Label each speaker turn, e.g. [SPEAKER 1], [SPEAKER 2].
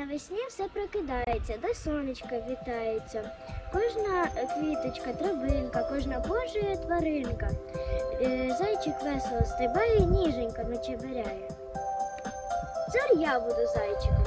[SPEAKER 1] Навесні все прокидається, до сонечка вітається. Кожна квіточка, травинка, кожна божа тваринка. Е, зайчик весело стрибає, ніженько чеберяє. Цар я буду зайчиком.